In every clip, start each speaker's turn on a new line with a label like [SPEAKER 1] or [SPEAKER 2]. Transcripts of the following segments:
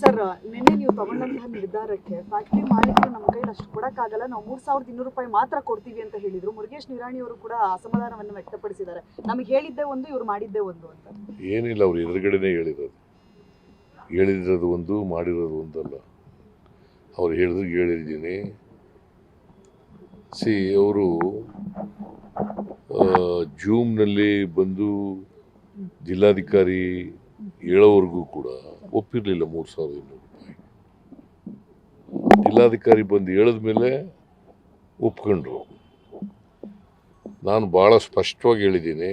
[SPEAKER 1] Sir, ನಿನ್ನೆ ನೀವು ತಗೊಂಡಂತಹ ನಿರ್ಧಾರಕ್ಕೆ ಫ್ಯಾಕ್ಟ್ರಿ ಮಾಲೀಕರು ನಮ್ಮ ಕೈಲಿ ಅಷ್ಟು ಕೊಡೋಕ್ಕಾಗಲ್ಲ, ನಾವು ಮೂರ್ ಸಾವಿರದ ಇನ್ನೂರು ರೂಪಾಯಿ ಮಾತ್ರ ಕೊಡ್ತೀವಿ ಅಂತ ಹೇಳಿದ್ರು. ಮುರುಗೇಶ್ ನಿರಾಣಿ ಅವರು ಕೂಡ ಅಸಮಾಧಾನವನ್ನು ವ್ಯಕ್ತಪಡಿಸಿದ್ದಾರೆ. ನಮಗೆ ಹೇಳಿದ್ದೆ ಒಂದು, ಇವ್ರು ಮಾಡಿದ್ದೆ ಒಂದು ಅಂತ.
[SPEAKER 2] ಏನಿಲ್ಲ, ಅವ್ರು ಎದುರುಗಡೆನೇ ಹೇಳಿರೋದು. ಹೇಳಿರೋದು ಒಂದು, ಮಾಡಿರೋದು ಒಂದಲ್ಲ. ಅವ್ರು ಹೇಳಿದ್ರು, ಹೇಳಿದ್ದೀನಿ. ಸಿ, ಅವರು ಜೂಮ್ನಲ್ಲಿ ಬಂದು ಜಿಲ್ಲಾಧಿಕಾರಿ ಹೇಳೋವರೆಗೂ ಕೂಡ ಒಪ್ಪಿರಲಿಲ್ಲ ಮೂರು ಸಾವಿರದ ಇನ್ನೂರು ರೂಪಾಯಿ. ಜಿಲ್ಲಾಧಿಕಾರಿ ಬಂದು ಹೇಳಿದ ಮೇಲೆ ಒಪ್ಕೊಂಡ್ರು. ನಾನು ಭಾಳ ಸ್ಪಷ್ಟವಾಗಿ ಹೇಳಿದ್ದೀನಿ,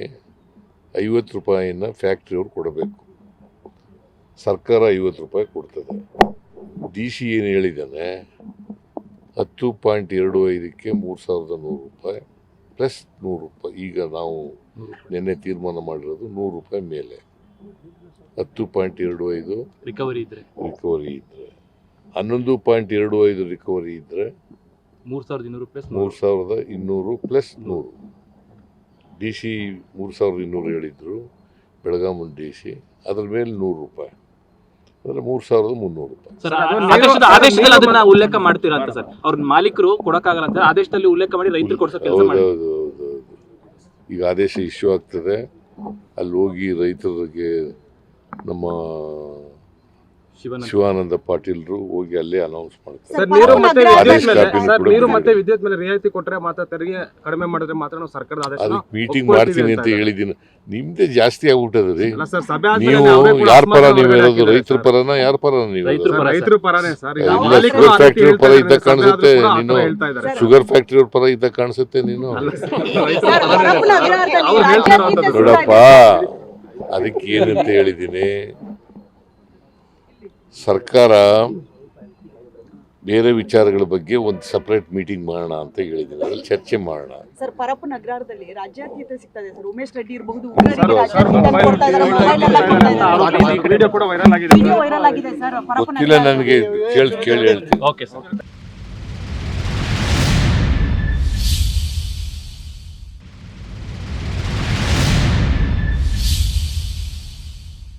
[SPEAKER 2] ಐವತ್ತು ರೂಪಾಯಿನ ಫ್ಯಾಕ್ಟ್ರಿಯವ್ರು ಕೊಡಬೇಕು. ಸರ್ಕಾರ ಐವತ್ತು ರೂಪಾಯಿ ಕೊಡ್ತದೆ. ಡಿ ಸಿ ಏನು ಹೇಳಿದ್ದಾನೆ, ಹತ್ತು ಪಾಯಿಂಟ್ ಎರಡು ಐದಕ್ಕೆ ಮೂರು ಸಾವಿರದ ನೂರು ರೂಪಾಯಿ ಪ್ಲಸ್ ನೂರು ರೂಪಾಯಿ. ಈಗ ನಾವು ನಿನ್ನೆ ತೀರ್ಮಾನ ಮಾಡಿರೋದು ನೂರು ರೂಪಾಯಿ ಮೇಲೆ. ಹತ್ತು ಪಾಯಿಂಟ್ ಎರಡು ಐದು
[SPEAKER 3] ರಿಕವರಿ ಇದ್ರೆ.
[SPEAKER 2] ರಿಕವರಿ ಇದ್ರೆ. ಹನ್ನೊಂದು ಪಾಯಿಂಟ್ ಎರಡು ಐದು ರಿಕವರಿ ಇದ್ದರೆ
[SPEAKER 3] ಮೂರು ಸಾವಿರದ ಇನ್ನೂರು ಪ್ಲಸ್
[SPEAKER 2] ಮೂರು ಸಾವಿರದ ಇನ್ನೂರು ಪ್ಲಸ್ ನೂರು. ಡಿ ಸಿ ಮೂರು ಸಾವಿರದ ಇನ್ನೂರು ಹೇಳಿದ್ರು ಬೆಳಗಾಮನ್ ಡಿ ಸಿ ಅದ್ರ ಮೇಲೆ ನೂರು ರೂಪಾಯಿ. ಅಂದರೆ ಮೂರು ಸಾವಿರದ ಮುನ್ನೂರು ರೂಪಾಯಿ.
[SPEAKER 3] ಸರ್
[SPEAKER 4] ಅದು
[SPEAKER 3] ಆದೇಶದ
[SPEAKER 4] ನೇರ-
[SPEAKER 3] ಆದೇಶದಲ್ಲಿ ಅದನ್ನ ಉಲ್ಲೇಖ ಮಾಡ್ತೀರಾ ಅಂತ ಸರ್ ಅವ್ರ ಮಾಲೀಕರು ಕೊಡಕ್ಕಾಗಲ್ಲ ಅಂತ ಆದೇಶದಲ್ಲಿ ಉಲ್ಲೇಖ ಮಾಡಿ ರೈತರು ಕೊಡ್ಸೋ ಕೆಲಸ
[SPEAKER 2] ಹೌದು
[SPEAKER 3] ಮಾಡಿ.
[SPEAKER 2] ಹೌದು ಹೌದು ಹೌದು. ಈಗ ಆದೇಶ ಇಶ್ಯೂ ಆಗ್ತದೆ. ಅಲ್ಲಿ ಹೋಗಿ ರೈತರಿಗೆ ನಮ್ಮ
[SPEAKER 3] ಶಿವನ
[SPEAKER 2] ಶಿವಾನಂದ ಪಾಟೀಲ್ರು ಹೋಗಿ ಅಲ್ಲಿ ಅನೌನ್ಸ್ ಮಾಡ್ತಾರೆ.
[SPEAKER 4] ಸರ್ ನೀರು ಮತ್ತೆ
[SPEAKER 2] ಆದೇಶ
[SPEAKER 4] ವಿದ್ಯುತ್ ಮೇಲೆ ರಿಯಾಯಿತಿ ಕೊಟ್ರೆ ಮಾತ್ರ ತೆರಿಗೆ ಕಡಿಮೆ ಮಾಡಿದ್ರೆ ಮಾತ್ರ ನಾವು ಸರ್ಕಾರದ ಆದೇಶ
[SPEAKER 2] ಅದಕ್ಕೆ ಮೀಟಿಂಗ್ ಮಾಡ್ತೀನಿ ಅಂತ ಹೇಳಿದ್ದೀನಿ. ನಿಮ್ದೇ ಜಾಸ್ತಿ ಆಗ್ಬಿಟ್ಟದ ರೀ.
[SPEAKER 4] ಅಲ್ಲ ಸರ್ ಸಭೆ ಆದ್ಮೇಲೆ
[SPEAKER 2] ನೀವು
[SPEAKER 4] ನಾವೇ ಕೂಡ
[SPEAKER 2] ಯಾರ ಪರ ನೀವು
[SPEAKER 4] ಇರೋದು?
[SPEAKER 2] ರೈತರ. ಪರನ ಯಾರ ಪರ ನೀವು
[SPEAKER 3] ರೈತರ ಪರ.
[SPEAKER 4] ರೈತರ ಪರನೇ ಸರ್. ಈಗ ಮಾಲೀಕರು
[SPEAKER 2] ಶುಗರ್
[SPEAKER 4] ಆ ರೀತಿ
[SPEAKER 2] ಫ್ಯಾಕ್ಟರಿ ಪರ ಇದ್ದ ಕಾಣಿಸುತ್ತೆ
[SPEAKER 4] ಕೂಡ ಆ ಥರ
[SPEAKER 2] ನೀನು
[SPEAKER 4] ಹೇಳ್ತಾ ಇದ್ದಾರೆ.
[SPEAKER 2] ಶುಗರ್ ಫ್ಯಾಕ್ಟ್ರಿ ಪರ ಇದ್ದ ಕಾಣಿಸುತ್ತೆ ನೀನು.
[SPEAKER 1] ಸರ್,
[SPEAKER 4] ಅವ್ರು
[SPEAKER 2] ನೋಡಪ್ಪ. ಅದಕ್ಕೆ ಏನಂತ ಹೇಳಿದ್ದೀನಿ ಸರ್ಕಾರ ಬೇರೆ ವಿಚಾರಗಳ ಬಗ್ಗೆ ಒಂದು ಸಪ್ರೇಟ್ ಮೀಟಿಂಗ್ ಮಾಡೋಣ ಅಂತ ಹೇಳಿದ್ದೀನಿ ಅದ್ರಲ್ಲಿ ಚರ್ಚೆ ಮಾಡೋಣ
[SPEAKER 1] ಸರ್ ಪರಪ್ಪನ ಅಗ್ರಹಾರದಲ್ಲಿ ರಾಜ್ಯಾದ್ಯಂತ ಸಿಗ್ತದೆ ಸರ್ ಉಮೇಶ್ ರೆಡ್ಡಿ ಇರಬಹುದು
[SPEAKER 2] ಗೊತ್ತಿಲ್ಲ ನನಗೆ ಕೇಳಿ ಕೇಳಿ ಹೇಳ್ತೀನಿ
[SPEAKER 3] ಓಕೆ ಸರ್